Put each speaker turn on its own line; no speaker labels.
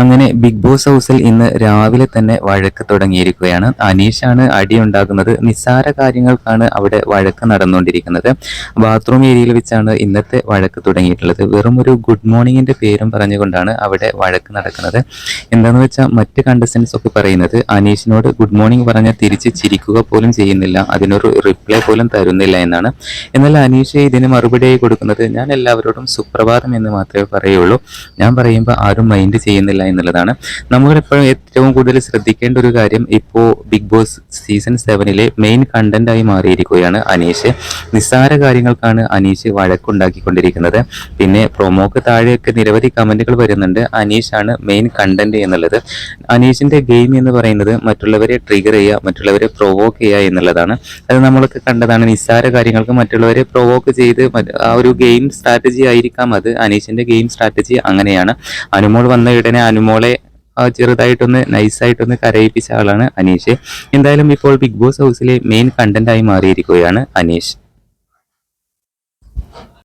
അങ്ങനെ big boss ഹൗസിൽ ഇന്ന് രാവിലെ തന്നെ വഴക്ക് തുടങ്ങിയിരിക്കുകയാണ്. അനീഷാണ് അടി ഉണ്ടാകുന്നത് നിസ്സാര കാര്യങ്ങൾക്കാണ് അവിടെ വഴക്ക് നടന്നുകൊണ്ടിരിക്കുന്നത്. ബാത്റൂം ഏരിയയിൽ വെച്ചാണ് ഇന്നത്തെ വഴക്ക് തുടങ്ങിയിട്ടുള്ളത്. വെറും ഒരു ഗുഡ് മോർണിംഗിന്റെ പേരും പറഞ്ഞുകൊണ്ടാണ് അവിടെ വഴക്ക് നടക്കുന്നത്. എന്താണെന്ന് വെച്ചാൽ മറ്റ് കണ്ടസ്റ്റൻസ് ഒക്കെ പറയുന്നത് അനീഷിനോട് ഗുഡ് മോർണിംഗ് പറഞ്ഞാൽ തിരിച്ച് ചിരിക്കുക പോലും ചെയ്യുന്നില്ല. അതിനൊരു റിപ്ലൈ പോലും തരുന്നില്ല എന്നാണ്. എന്നാൽ അനീഷ് ഇതിന് മറുപടിയായി കൊടുക്കുന്നത് ഞാൻ എല്ലാവരോടും സുപ്രഭാതം എന്ന് മാത്രമേ പറയുള്ളൂ. ഞാൻ പറയുമ്പോൾ ആരും മൈൻഡ് ചെയ്യുന്നില്ല എന്നുള്ളതാണ്. നമ്മളിപ്പോഴും ഏറ്റവും കൂടുതൽ ശ്രദ്ധിക്കേണ്ട ഒരു കാര്യം ഇപ്പോൾ ബിഗ് ബോസ് സീസൺ സെവനിലെ മെയിൻ കണ്ടന്റായി മാറിയിരിക്കുകയാണ് അനീഷ്. നിസ്സാര കാര്യങ്ങൾക്കാണ് അനീഷ് വഴക്കുണ്ടാക്കിക്കൊണ്ടിരിക്കുന്നത്. പിന്നെ പ്രൊമോക്ക് താഴെയൊക്കെ നിരവധി കമന്റുകൾ വരുന്നുണ്ട്. അനീഷാണ് മെയിൻ കണ്ടന്റ് എന്നുള്ളത്. അനീഷിന്റെ ഗെയിം എന്ന് പറയുന്നത് മറ്റുള്ളവരെ ട്രിഗർ ചെയ്യുക മറ്റുള്ളവരെ പ്രൊവോക്ക് ചെയ്യുക എന്നുള്ളതാണ്. അത് നമ്മളൊക്കെ കണ്ടതാണ്. നിസ്സാര കാര്യങ്ങൾക്ക് മറ്റുള്ളവരെ പ്രൊവോക്ക് ചെയ്ത് ആ ഒരു ഗെയിം സ്ട്രാറ്റജി ആയിരിക്കാം അത്. അനീഷിന്റെ ഗെയിം സ്ട്രാറ്റജി അങ്ങനെയാണ്. അനുമോൾ വന്ന ഉടനെ അനുമോളെ ചെറുതായിട്ടൊന്ന് നൈസായിട്ടൊന്ന് കരയിപ്പിച്ച ആളാണ് അനീഷ്. എന്തായാലും ഇപ്പോൾ ബിഗ് ബോസ് ഹൗസിലെ മെയിൻ കണ്ടന്റായി മാറിയിരിക്കുകയാണ് അനീഷ്.